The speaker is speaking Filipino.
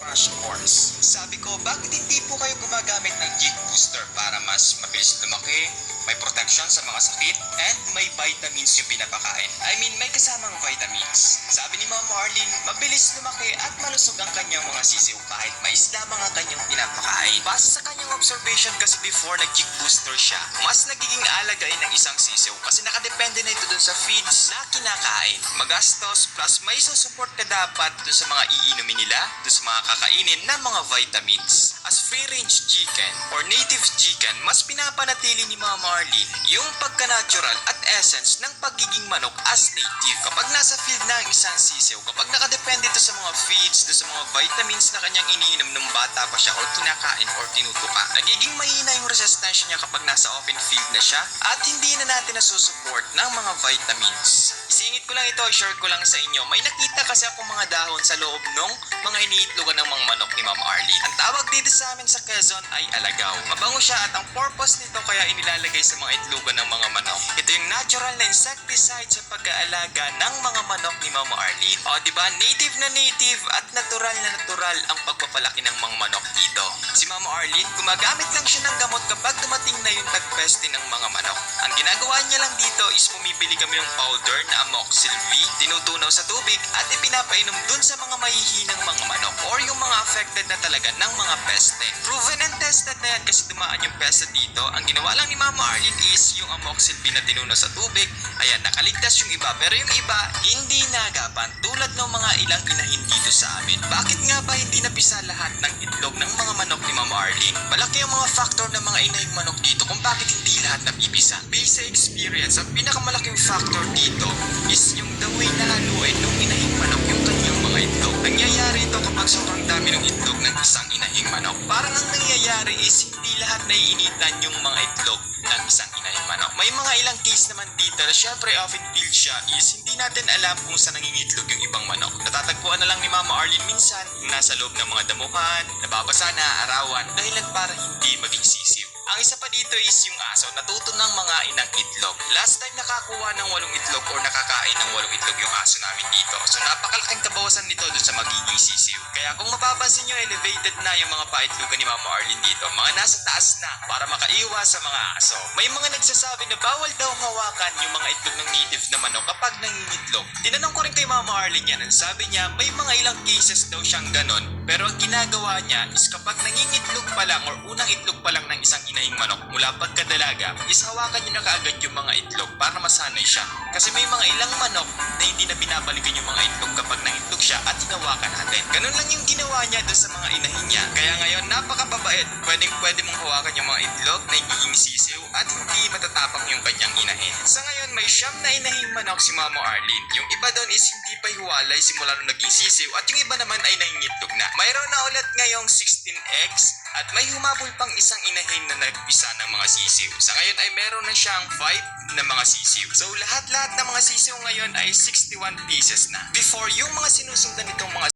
Crash Course. Sabi ko, bakit hindi po kayo gumagamit ng Geek Booster para mas mabilis lumaki, may protection sa mga sakit, and may vitamins yung pinapakain. I mean, may kasamang vitamins. Sabi ni Mama Arlene, mabilis lumaki at malusog ang kanyang mga sisiw kahit mais lamang ang kanyang pinapakain. Base sa kanyang observation kasi before nag-Geek Booster siya, mas nagiging alagain ng isang sisiw kasi nakadepende na ito dun sa feeds na kinakain. Magastos plus may support ka dapat dun sa mga iinumin nila, dun sa mga kakainin na mga vitamins. As free-range chicken or native chicken, mas pinapanatili ni Mama Marlene yung pagka-natural at essence ng pagiging manok as native. Kapag nasa field na ang isang sisiw, kapag nakadepende ito sa mga feeds, dun sa mga vitamins na kanyang iniinom nung bata pa siya or kinakain or tinutuka, nagiging mahina yung resistensya niya kapag nasa open field na siya at hindi na natin nasusupport ng mga vitamins. Isingit ko lang ito, share ko lang sa inyo. May nakita kasi ako mga dahon sa loob nung mga iniitlogan ng mga manok ni Mama Arlene. Ang tawag dito sa amin sa Quezon ay alagaw. Mabango siya at ang purpose nito kaya inilalagay sa mga itlogan ng mga manok. Ito yung natural na insecticide sa pag-aalaga ng mga manok ni Mama Arlene. O ba native na native at natural na natural ang pagpapalaki ng mga manok dito. Si Mama Arlene, gumagamit lang siya ng gamot kapag dumating na yung tagpeste ng mga manok. Ang ginagawa niya lang dito is pumipili kami ng powder na amoxil V, tinutunaw sa tubig at ipinapainom dun sa mga mahihinang mga manok or yung mga affected na talaga ng mga peste. Proven and tested na yan kasi dumaan yung peste dito. Ang ginawa lang ni Mama Arlene is yung amoxil V na tinunaw sa tubig, ayan, nakaligtas yung iba. Pero yung iba, hindi nagapan tulad ng mga ilang inahin dito sa amin. Bakit nga ba hindi napisa lahat ng itlog ng mga manok ni Mama Arlene? Malaki ang mga factor ng mga inahing manok dito kung bakit hindi lahat napipisa. Based sa experience, ang pinakamalaking factor dito is yung the way na haluin ng inahing manok yung kanyang manok. Parang ang nangyayari is hindi lahat naiinitan yung mga itlog ng isang inahing manok. May mga ilang case naman dito na syempre open field siya is hindi natin alam kung saan nangingitlog yung ibang manok. Natatagpuan na lang ni Mama Arlene minsan yung nasa loob ng mga damuhan, nababasa na, arawan, dahilan para hindi maging sisiw. Ang isa pa dito is yung aso, natuto ng mga inang itlog. Last time nakakuha ng walong itlog or nakakain ng walong itlog yung aso namin dito. So napakalaking kabawasan nito dun sa magiging sisiw. Kaya kung mapapansin nyo, elevated na yung mga paitlogan ni Mama Arlene dito. Mga nasa taas na para makaiwas sa mga aso. May mga nagsasabi na bawal daw hawakan yung mga itlog ng native na manok kapag nangingitlog. Tinanong ko rin kay Mama Arlene yan. Sabi niya, may mga ilang cases daw siyang ganon. Pero ang ginagawa niya is kapag nangingitlog pa lang or unang itlog pa lang ng isang inahing manok mula pagkadalaga, is hawakan niya na kaagad yung mga itlog para masanay siya. Kasi may mga ilang manok na hindi na binabalikan yung Ganun lang yung ginawa niya doon sa mga inahin niya. Kaya ngayon, napakababait. Pwedeng pwede mong hawakan yung mga itlog na higiging sisiw at hindi matatapak yung kanyang inahin. Sa ngayon, may siyam na inahing manok si Mama Arlene. Yung iba doon is hindi pa hiwalay simula nung naging sisiw at yung iba naman ay nangingitlog na. Mayroon na ulit ngayong 16 eggs at may humabol pang isang inahin na nagpisa ng mga sisiw. Sa ngayon ay meron na siyang 5 na mga sisiw. So lahat-lahat ng mga sisiw ngayon ay 61 pieces na. Before yung mga sinusundan nitong mga